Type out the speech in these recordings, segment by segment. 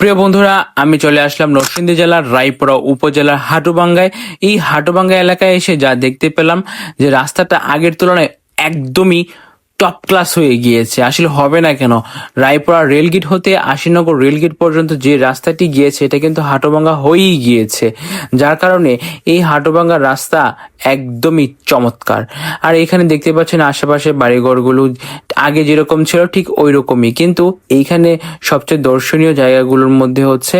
প্রিয় বন্ধুরা, আমি চলে আসলাম নরসিংদী জেলার রায়পুরা উপজেলার হাটুবাঙ্গায়। এই হাটুবাঙ্গা এলাকায় এসে যা দেখতে পেলাম যে রাস্তাটা আগের তুলনায় একদমই টপ ক্লাস হয়ে গিয়েছে। আসলে হবে না কেন? রায়পুরা রেলগেট হতে আশিনগর রেলগেট পর্যন্ত যে রাস্তাটি গিয়েছে, এটা কিন্তু হাটুভাঙ্গা হয়েই গিয়েছে। যার কারণে এই হাটুভাঙ্গা রাস্তা একদমই চমৎকার। আর এখানে দেখতে পাচ্ছেন আশেপাশে বাড়িঘরগুলো আগে যেরকম ছিল, ঠিক ওই রকমই কিন্তু এইখানে সবচেয়ে দর্শনীয় জায়গাগুলোর মধ্যে হচ্ছে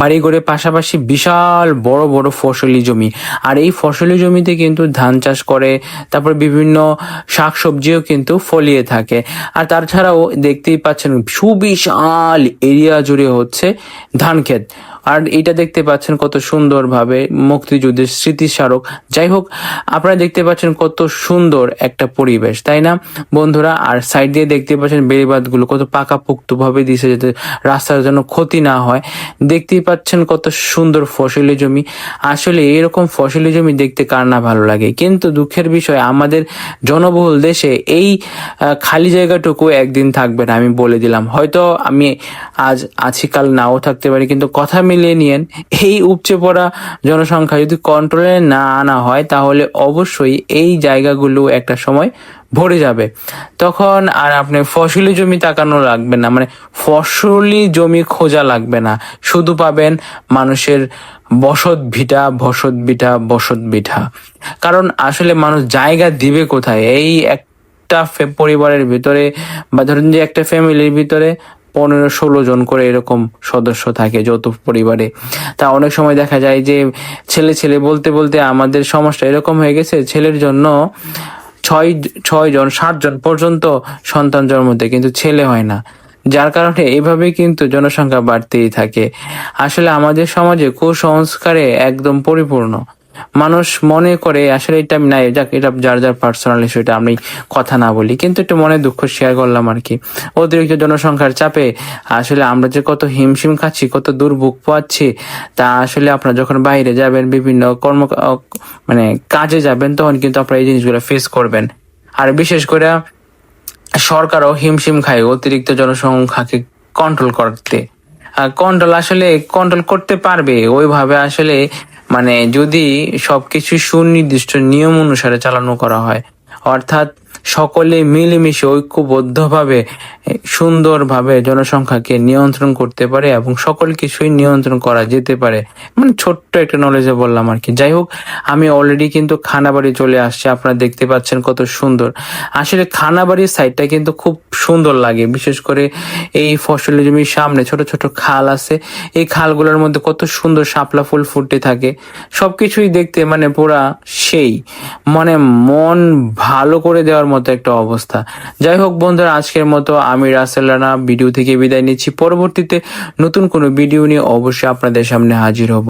বাড়িঘরের পাশাপাশি বিশাল বড় বড় ফসলি জমি। আর এই ফসলি জমিতে কিন্তু ধান চাষ করে, তারপর বিভিন্ন শাকসবজিও কিন্তু ফলিয়ে থাকে। আর তাছাড়াও দেখতেই পাচ্ছেন সুবিশাল এরিয়া জুড়ে হচ্ছে ধান ক্ষেত আর এটা দেখতে পাচ্ছেন কত সুন্দরভাবে মুক্তিযুদ্ধের স্মৃতিস্মারক। যাই হোক, আপনারা দেখতে পাচ্ছেন কত সুন্দর একটা পরিবেশ, তাই না? বন্ধুরা, আর সাইড দিয়ে দেখতে পাচ্ছেন বেড়িবাঁধগুলো কত পাকাপোক্ত ভাবে দিছে যাতে রাস্তার জন্য ক্ষতি না হয়। দেখতেই পাচ্ছেন কত সুন্দর ফসলি জমি। আসলে এরকম ফসলি জমি দেখতে কার না ভালো লাগে। কিন্তু দুঃখের বিষয়, আমাদের জনবহুল দেশে এই খালি জায়গাটুকু একদিন থাকবে না, আমি বলে দিলাম। হয়তো আমি আজ আছি, কাল নাও থাকতে পারি, কিন্তু কথা মিলিয়ে নিয়েন। এই উপচে পড়া জনসংখ্যা যদি কন্ট্রোলে না আনা হয়, তাহলে অবশ্যই এই জায়গাগুলো একটা সময় ভরে যাবে। তখন আর আপনি ফসলি জমি তাকানো লাগবে না। মানে ফসলি জমি খোঁজা লাগবে না। শুধু পাবেন মানুষের বসত ভিটা বসত বিটা বসত বিঠা কারণ আসলে মানুষ জায়গা দিবে কোথায়? এই একটা পরিবারের ভিতরে বা ধরেন যে একটা ফ্যামিলির ভিতরে পনেরো ষোলো জন করে এরকম সদস্য থাকে যৌথ পরিবারে। তা অনেক সময় দেখা যায় যে ছেলে ছেলে বলতে বলতে আমাদের সমস্যা এরকম হয়ে গেছে, ছেলের জন্য ছয় ছয় জন জন পর্যন্ত সন্তান জন্ম দেয়, কিন্তু ছেলে হয় না। যার কারণে এভাবে কিন্তু জনসংখ্যা বাড়তেই থাকে। আসলে আমাদের সমাজে কুসংস্কারে একদম পরিপূর্ণ। মানুষ মনে করে, আসলে এটা নাই, যাক, এটা যার যার পার্সোনাল সেটা আমি কথা না বলি, কিন্তু একটু মনে দুঃখ শেয়ার করলাম আর কি। অতিরিক্ত জনসংখ্যার চাপে, আসলে আমরা যে কত হিমশিম খাচ্ছি, কত দুর্ভোগ পাচ্ছি তা আসলে আপনারা যখন বাইরে যাবেন, বিভিন্ন কর্ম মানে কাজে যাবেন, তখন কিন্তু আপনারা এই জিনিসগুলো ফেস করবেন। আর বিশেষ করে সরকারও হিমশিম খায় অতিরিক্ত জনসংখ্যাকে কন্ট্রোল করতে। কন্ট্রোল আসলে কন্ট্রোল করতে পারবে, ওইভাবে আসলে মানে যদি সবকিছু সুনির্দিষ্ট নিয়ম অনুসারে চালানো করা হয় অর্থাৎ সকলে মিলেমিশে ঐক্যবদ্ধভাবে সুন্দরভাবে জনসংখ্যাকে নিয়ন্ত্রণ করতে পারে এবং সকল কিছুই নিয়ন্ত্রণ করা যেতে পারে। মানে ছোট্ট একটা নলেজে বললাম আর কি। যাই হোক, আমি অলরেডি কিন্তু খানাবাড়ি চলে আসছে, আপনারা দেখতে পাচ্ছেন কত সুন্দর। আসলে খানাবাড়ির সাইডটা কিন্তু খুব সুন্দর লাগে, বিশেষ করে এই ফসলের জমির সামনে ছোট ছোট খাল আছে। এই খালগুলোর মধ্যে কত সুন্দর শাপলা ফুল ফুটে থাকে। সবকিছুই দেখতে মানে পুরা সেই। মানে মন ভালো করে দেওয়ার মতো একটা অবস্থা। যাই হোক বন্ধুরা, আজকের মতো আমি রাসেল রানা, ভিডিও থেকে বিদায় নিচ্ছি। পরবর্তীতে নতুন কোনো ভিডিও নিয়ে অবশ্যই আপনাদের সামনে হাজির হব।